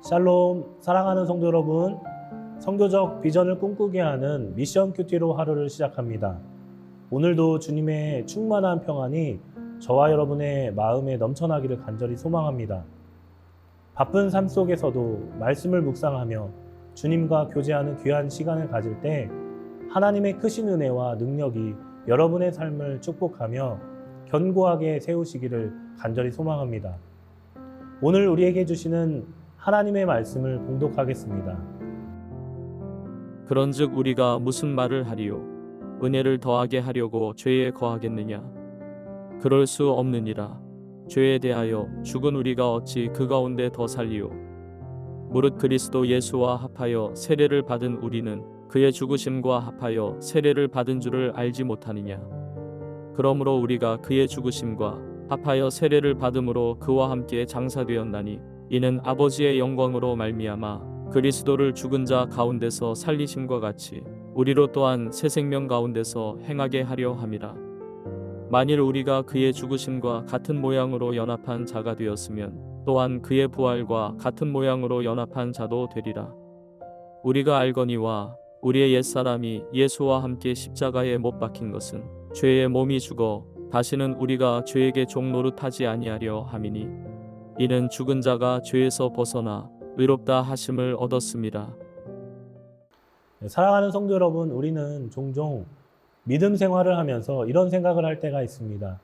샬롬, 사랑하는 성도 여러분. 성교적 비전을 꿈꾸게 하는 미션 큐티로 하루를 시작합니다. 오늘도 주님의 충만한 평안이 저와 여러분의 마음에 넘쳐나기를 간절히 소망합니다. 바쁜 삶 속에서도 말씀을 묵상하며 주님과 교제하는 귀한 시간을 가질 때 하나님의 크신 은혜와 능력이 여러분의 삶을 축복하며 견고하게 세우시기를 간절히 소망합니다. 오늘 우리에게 주시는 하나님의 말씀을 봉독하겠습니다. 그런즉 우리가 무슨 말을 하리요 은혜를 더하게 하려고 죄에 거하겠느냐 그럴 수 없느니라 죄에 대하여 죽은 우리가 어찌 그 가운데 더 살리요 무릇 그리스도 예수와 합하여 세례를 받은 우리는 그의 죽으심과 합하여 세례를 받은 줄을 알지 못하느냐 그러므로 우리가 그의 죽으심과 합하여 세례를 받음으로 그와 함께 장사되었나니 이는 아버지의 영광으로 말미암아 그리스도를 죽은 자 가운데서 살리심과 같이 우리로 또한 새 생명 가운데서 행하게 하려 함이라. 만일 우리가 그의 죽으심과 같은 모양으로 연합한 자가 되었으면 또한 그의 부활과 같은 모양으로 연합한 자도 되리라. 우리가 알거니와 우리의 옛사람이 예수와 함께 십자가에 못 박힌 것은 죄의 몸이 죽어 다시는 우리가 죄에게 종노릇하지 아니하려 함이니 이는 죽은 자가 죄에서 벗어나 의롭다 하심을 얻었습니다. 네, 사랑하는 성도 여러분, 우리는 종종 믿음 생활을 하면서 이런 생각을 할 때가 있습니다.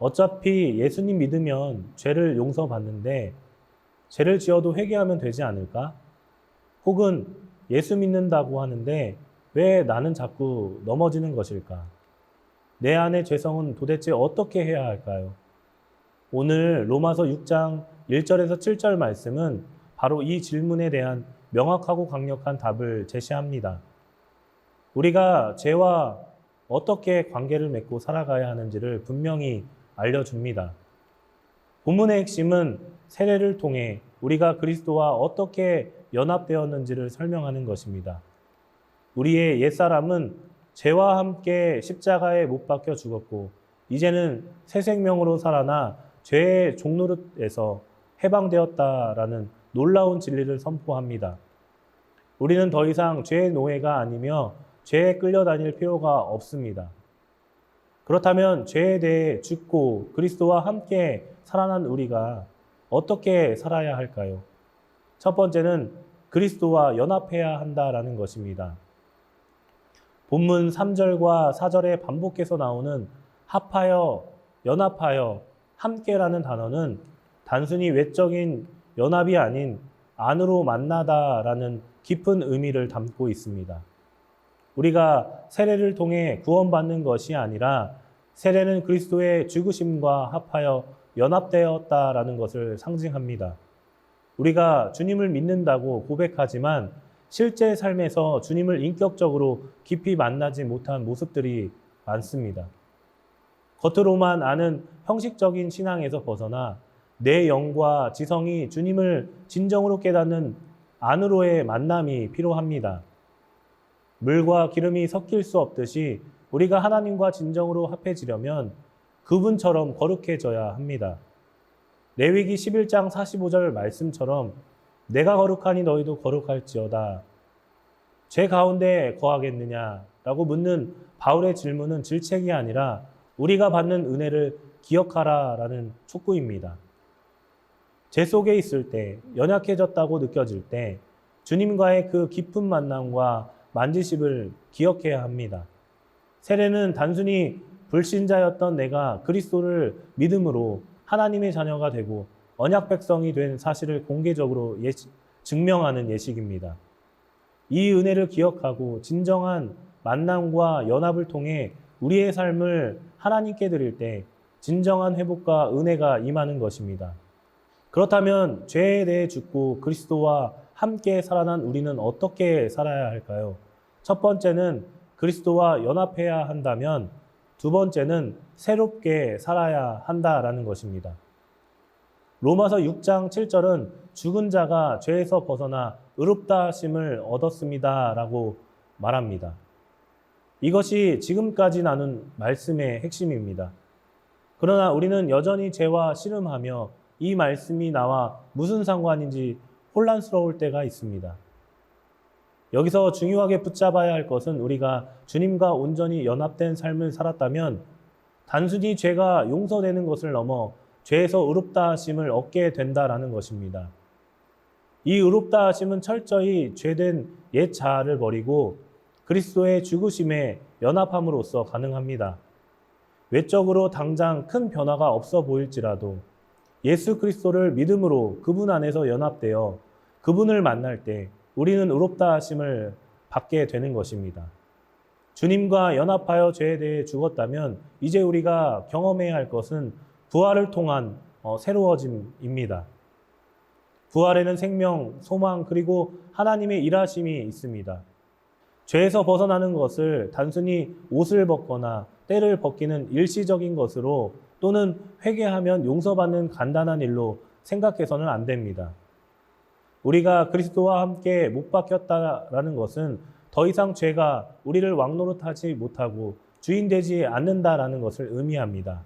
어차피 예수님 믿으면 죄를 용서받는데 죄를 지어도 회개하면 되지 않을까? 혹은 예수 믿는다고 하는데 왜 나는 자꾸 넘어지는 것일까? 내 안의 죄성은 도대체 어떻게 해야 할까요? 오늘 로마서 6장 1절에서 7절 말씀은 바로 이 질문에 대한 명확하고 강력한 답을 제시합니다. 우리가 죄와 어떻게 관계를 맺고 살아가야 하는지를 분명히 알려줍니다. 본문의 핵심은 세례를 통해 우리가 그리스도와 어떻게 연합되었는지를 설명하는 것입니다. 우리의 옛사람은 죄와 함께 십자가에 못 박혀 죽었고, 이제는 새 생명으로 살아나 죄의 종노릇에서 해방되었다라는 놀라운 진리를 선포합니다. 우리는 더 이상 죄의 노예가 아니며 죄에 끌려다닐 필요가 없습니다. 그렇다면 죄에 대해 죽고 그리스도와 함께 살아난 우리가 어떻게 살아야 할까요? 첫 번째는 그리스도와 연합해야 한다라는 것입니다. 본문 3절과 4절에 반복해서 나오는 합하여, 연합하여, 함께라는 단어는 단순히 외적인 연합이 아닌 안으로 만나다라는 깊은 의미를 담고 있습니다. 우리가 세례를 통해 구원받는 것이 아니라 세례는 그리스도의 죽으심과 합하여 연합되었다라는 것을 상징합니다. 우리가 주님을 믿는다고 고백하지만 실제 삶에서 주님을 인격적으로 깊이 만나지 못한 모습들이 많습니다. 겉으로만 아는 형식적인 신앙에서 벗어나 내 영과 지성이 주님을 진정으로 깨닫는 안으로의 만남이 필요합니다. 물과 기름이 섞일 수 없듯이 우리가 하나님과 진정으로 합해지려면 그분처럼 거룩해져야 합니다. 레위기 11장 45절 말씀처럼 내가 거룩하니 너희도 거룩할지어다. 죄 가운데 거하겠느냐? 라고 묻는 바울의 질문은 질책이 아니라 우리가 받는 은혜를 기억하라 라는 촉구입니다. 죄 속에 있을 때, 연약해졌다고 느껴질 때, 주님과의 그 깊은 만남과 만지심을 기억해야 합니다. 세례는 단순히 불신자였던 내가 그리스도를 믿음으로 하나님의 자녀가 되고 언약 백성이 된 사실을 공개적으로 예시, 증명하는 예식입니다. 이 은혜를 기억하고 진정한 만남과 연합을 통해 우리의 삶을 하나님께 드릴 때 진정한 회복과 은혜가 임하는 것입니다. 그렇다면 죄에 대해 죽고 그리스도와 함께 살아난 우리는 어떻게 살아야 할까요? 첫 번째는 그리스도와 연합해야 한다면 두 번째는 새롭게 살아야 한다라는 것입니다. 로마서 6장 7절은 죽은 자가 죄에서 벗어나 의롭다 하심을 얻었습니다라고 말합니다. 이것이 지금까지 나눈 말씀의 핵심입니다. 그러나 우리는 여전히 죄와 씨름하며 이 말씀이 나와 무슨 상관인지 혼란스러울 때가 있습니다. 여기서 중요하게 붙잡아야 할 것은 우리가 주님과 온전히 연합된 삶을 살았다면 단순히 죄가 용서되는 것을 넘어 죄에서 의롭다 하심을 얻게 된다라는 것입니다. 이 의롭다 하심은 철저히 죄된 옛 자아를 버리고 그리스도의 죽으심에 연합함으로써 가능합니다. 외적으로 당장 큰 변화가 없어 보일지라도 예수 그리스도를 믿음으로 그분 안에서 연합되어 그분을 만날 때 우리는 의롭다 하심을 받게 되는 것입니다. 주님과 연합하여 죄에 대해 죽었다면 이제 우리가 경험해야 할 것은 부활을 통한 어, 새로워짐입니다. 부활에는 생명, 소망, 그리고 하나님의 일하심이 있습니다. 죄에서 벗어나는 것을 단순히 옷을 벗거나 때를 벗기는 일시적인 것으로 또는 회개하면 용서받는 간단한 일로 생각해서는 안 됩니다. 우리가 그리스도와 함께 못 박혔다라는 것은 더 이상 죄가 우리를 왕노릇하지 못하고 주인 되지 않는다라는 것을 의미합니다.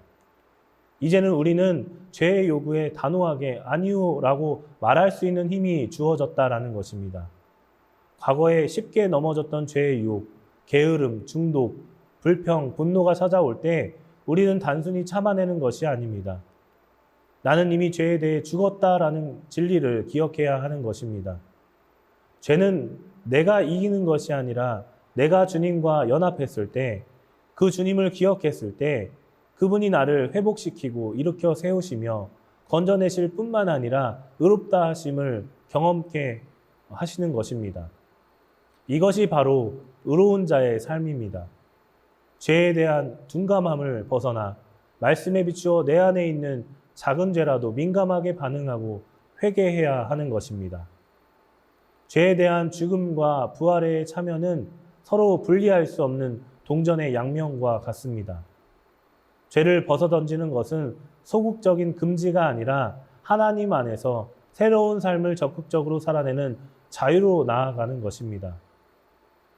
이제는 우리는 죄의 요구에 단호하게 아니요라고 말할 수 있는 힘이 주어졌다라는 것입니다. 과거에 쉽게 넘어졌던 죄의 유혹, 게으름, 중독, 불평, 분노가 찾아올 때 우리는 단순히 참아내는 것이 아닙니다. 나는 이미 죄에 대해 죽었다라는 진리를 기억해야 하는 것입니다. 죄는 내가 이기는 것이 아니라 내가 주님과 연합했을 때, 그 주님을 기억했을 때, 그분이 나를 회복시키고 일으켜 세우시며 건져내실 뿐만 아니라 의롭다 하심을 경험케 하시는 것입니다. 이것이 바로 의로운 자의 삶입니다. 죄에 대한 둔감함을 벗어나 말씀에 비추어 내 안에 있는 작은 죄라도 민감하게 반응하고 회개해야 하는 것입니다. 죄에 대한 죽음과 부활의 참여는 서로 분리할 수 없는 동전의 양면과 같습니다. 죄를 벗어던지는 것은 소극적인 금지가 아니라 하나님 안에서 새로운 삶을 적극적으로 살아내는 자유로 나아가는 것입니다.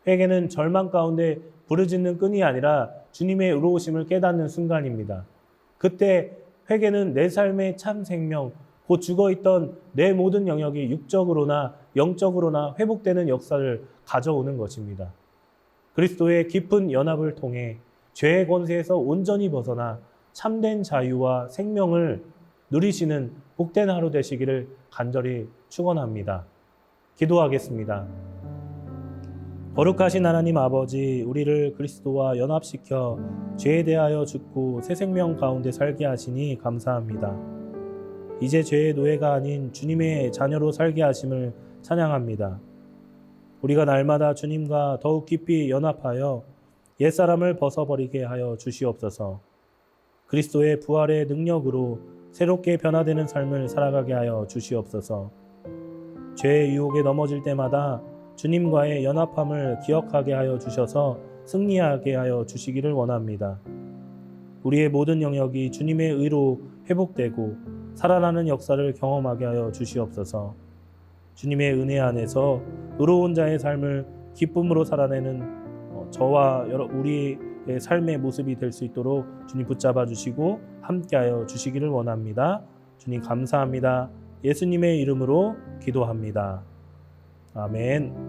회개는 절망 가운데 부르짖는 끈이 아니라 주님의 의로우심을 깨닫는 순간입니다. 그때 회개는 내 삶의 참 생명, 곧 죽어 있던 내 모든 영역이 육적으로나 영적으로나 회복되는 역사를 가져오는 것입니다. 그리스도의 깊은 연합을 통해 죄의 권세에서 온전히 벗어나 참된 자유와 생명을 누리시는 복된 하루 되시기를 간절히 축원합니다. 기도하겠습니다. 거룩하신 하나님 아버지, 우리를 그리스도와 연합시켜 죄에 대하여 죽고 새 생명 가운데 살게 하시니 감사합니다. 이제 죄의 노예가 아닌 주님의 자녀로 살게 하심을 찬양합니다. 우리가 날마다 주님과 더욱 깊이 연합하여 옛사람을 벗어버리게 하여 주시옵소서. 그리스도의 부활의 능력으로 새롭게 변화되는 삶을 살아가게 하여 주시옵소서. 죄의 유혹에 넘어질 때마다 주님과의 연합함을 기억하게 하여 주셔서 승리하게 하여 주시기를 원합니다. 우리의 모든 영역이 주님의 의로 회복되고 살아나는 역사를 경험하게 하여 주시옵소서. 주님의 은혜 안에서 의로운 자의 삶을 기쁨으로 살아내는 어, 저와 우리의 삶의 모습이 될 수 있도록 주님 붙잡아 주시고 함께하여 주시기를 원합니다. 주님 감사합니다. 예수님의 이름으로 기도합니다. 아멘.